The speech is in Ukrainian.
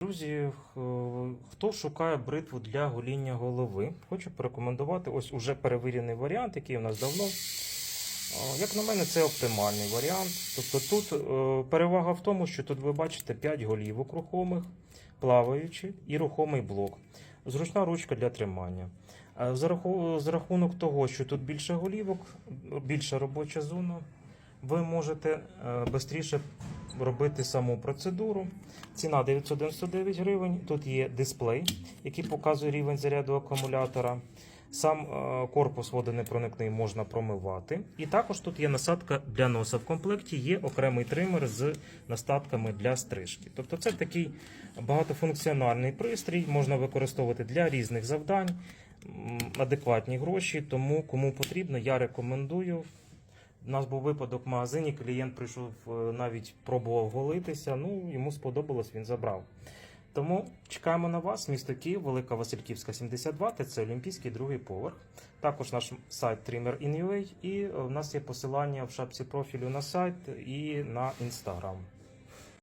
Друзі, хто шукає бритву для гоління голови, хочу порекомендувати ось уже перевірений варіант, який у нас давно. Е, Як на мене, це оптимальний варіант. Тобто тут е, перевага в тому, що тут ви бачите 5 голівок рухомих, плаваючі і рухомий блок. Зручна ручка для тримання. Е, за рахунок того, що тут більше голівок, більша робоча зона, ви можете швидше робити саму процедуру. Ціна 999 гривень. Тут є дисплей, який показує рівень заряду акумулятора. Сам е, корпус водонепроникний можна промивати. І також тут є насадка для носа. В комплекті є окремий тример з настатками для стрижки. Тобто це такий багатофункціональний пристрій, можна використовувати для різних завдань, адекватні гроші. Тому кому потрібно, я рекомендую. У нас був випадок в магазині, клієнт прийшов е, навіть пробував голитися. Ну йому сподобалось, він забрав. Тому чекаємо на вас, місто Київ, Велика Васильківська, 72, ТЦ Олімпійський, другий поверх. Також наш сайт Trimmer.in.ua і е, у нас є посилання в шапці профілю на сайт і на інстаграм.